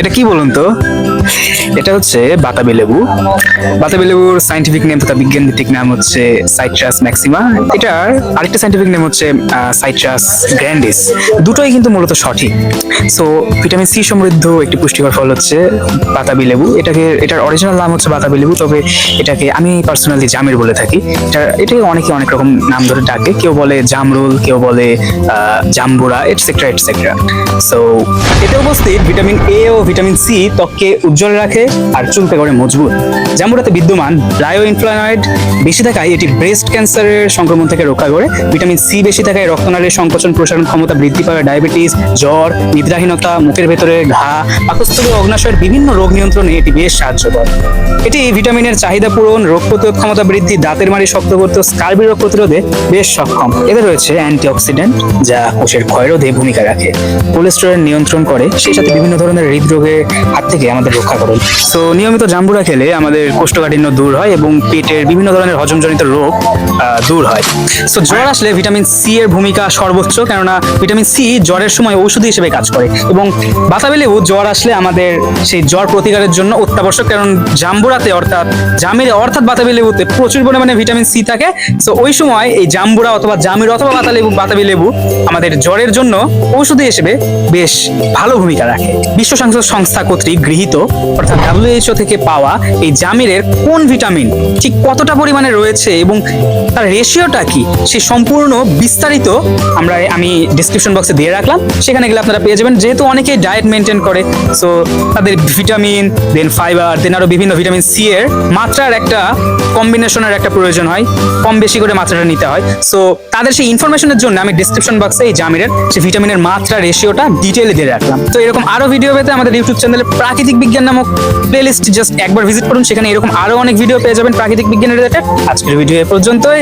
এটা কি বলুন তো? এটা হচ্ছে বাতাবি লেবু। বাতাবি লেবুর সাইন্টিফিক নেম তথা বিজ্ঞান ভিত্তিক নাম হচ্ছে সাইট্রাস ম্যাক্সিমা এটার আরেকটা সাইন্টিফিক নেম হচ্ছে সাইট্রাস গ্র্যান্ডিস দুটোই কিন্তু মূলত সঠিক। সো ভিটামিন সি সমৃদ্ধ একটি পুষ্টিকর ফল হচ্ছে বাতাবি লেবু। এটাকে, এটার অরিজিনাল নাম হচ্ছে বাতাবি লেবু, তবে এটাকে আমি পার্সোনালি জামের বলে থাকি। এটা এটাকে অনেকে অনেক রকম নাম ধরে ডাকে। কেউ বলে জামরুল, কেউ বলে জাম্বুরা এটসেট্রা এটসেট্রা সো এতে উপস্থিত ভিটামিন এ ও ভিটামিন সি ত্বককে উজ্জ্বল রাখে আর চুলকে করে মজবুত। জাম্বুরাতে বিদ্যমান ব্লায়ো ইনফ্লানয়েড বেশি থাকায় এটি ব্রেস্ট ক্যান্সারের সংক্রমণ থেকে রক্ষা করে। ভিটামিন সি বেশি থাকায় রক্তনালীর সংকোচন, প্রসারণ ক্ষমতা বৃদ্ধি পায় ডায়াবেটিস জ্বর, নিদ্রাহীনতা, মুখের ভেতরে ঘা, পাকস্থলী অগ্নাশয়ের বিভিন্ন রোগ নিয়ন্ত্রণে এটি বেশ সাহায্য করে। এটি ভিটামিনের চাহিদা পূরণ, রোগ প্রতিরোধ ক্ষমতা বৃদ্ধি, দাঁতের মাড়ি শক্ত করতে স্কার্বি রোগ প্রতিরোধে বেশ সক্ষম। এতে রয়েছে অ্যান্টিঅক্সিডেন্ট যা কোষের ক্ষয়রোধে ভূমিকা রাখে। কোলেস্টেরল নিয়ন্ত্রণ করে, সেই সাথে বিভিন্ন ধরনের হৃদরোগের হাত থেকে আমাদের রক্ষা করে। সো নিয়মিত জাম্বুরা খেলে আমাদের কোষ্ঠকাঠিন্য দূর হয় এবং পেটের বিভিন্ন ধরনের হজমজনিত রোগ দূর হয়। সো জ্বর আসলে ভিটামিন সি এর ভূমিকা সর্বোচ্চ, কেননা ভিটামিন সি জ্বরের সময় ঔষধি হিসেবে কাজ করে এবং বাতাবি লেবু জ্বর আসলে আমাদের সেই জ্বর প্রতিকারের জন্য অত্যাবশ্যক, কারণ জাম্বুরাতে অর্থাৎ জামিরে অর্থাৎ বাতাবি লেবুতে প্রচুর পরিমাণে ভিটামিন সি থাকে। সো ওই সময় এই জাম্বুরা অথবা জামির অথবা বাতা লেবু বাতাবি লেবু আমাদের জ্বরের জন্য ঔষধি হিসেবে বেশ ভালো ভূমিকা রাখে। বিশ্ব সংস্থা কর্তৃক গৃহীত, অর্থাৎ ডাব্লিউএইচও থেকে পাওয়া এই জামিরের কোন ভিটামিন? ঠিক কতটা পরিমাণে রয়েছে এবং তার রেশিওটা কি? সে সম্পূর্ণ বিস্তারিত আমরা, আমি ডিসক্রিপশন বক্সে দিয়ে রাখলাম। সেখানে গেলে আপনারা পেয়ে যাবেন। যেহেতু অনেকেই ডায়েট মেনটেন করে সো তাদের ভিটামিন দেন ফাইবার দেন আরও বিভিন্ন ভিটামিন সি এর মাত্রার একটা কম্বিনেশনের একটা প্রয়োজন হয়। কম বেশি করে মাত্রাটা নিতে হয়। সো তাদের সেই ইনফরমেশনের জন্য আমি ডিসক্রিপশন বক্সে এই জামিরের সেই ভিটামিনের মাত্রা রেশিওটা ডিটেলে দিয়ে রাখলাম। তো এরকম আরও ভিডিও পেতে আমাদের ইউটিউব চ্যানেলে প্রাকৃতিক বিজ্ঞান নামক প্লেলিস্ট জাস্ট একবার ভিজিট করুন। সেখানে এরকম আরও অনেক ভিডিও পেয়ে যাবেন প্রাকৃতিক বিজ্ঞানের রিলেটেড আজকের ভিডিও এ পর্যন্তই।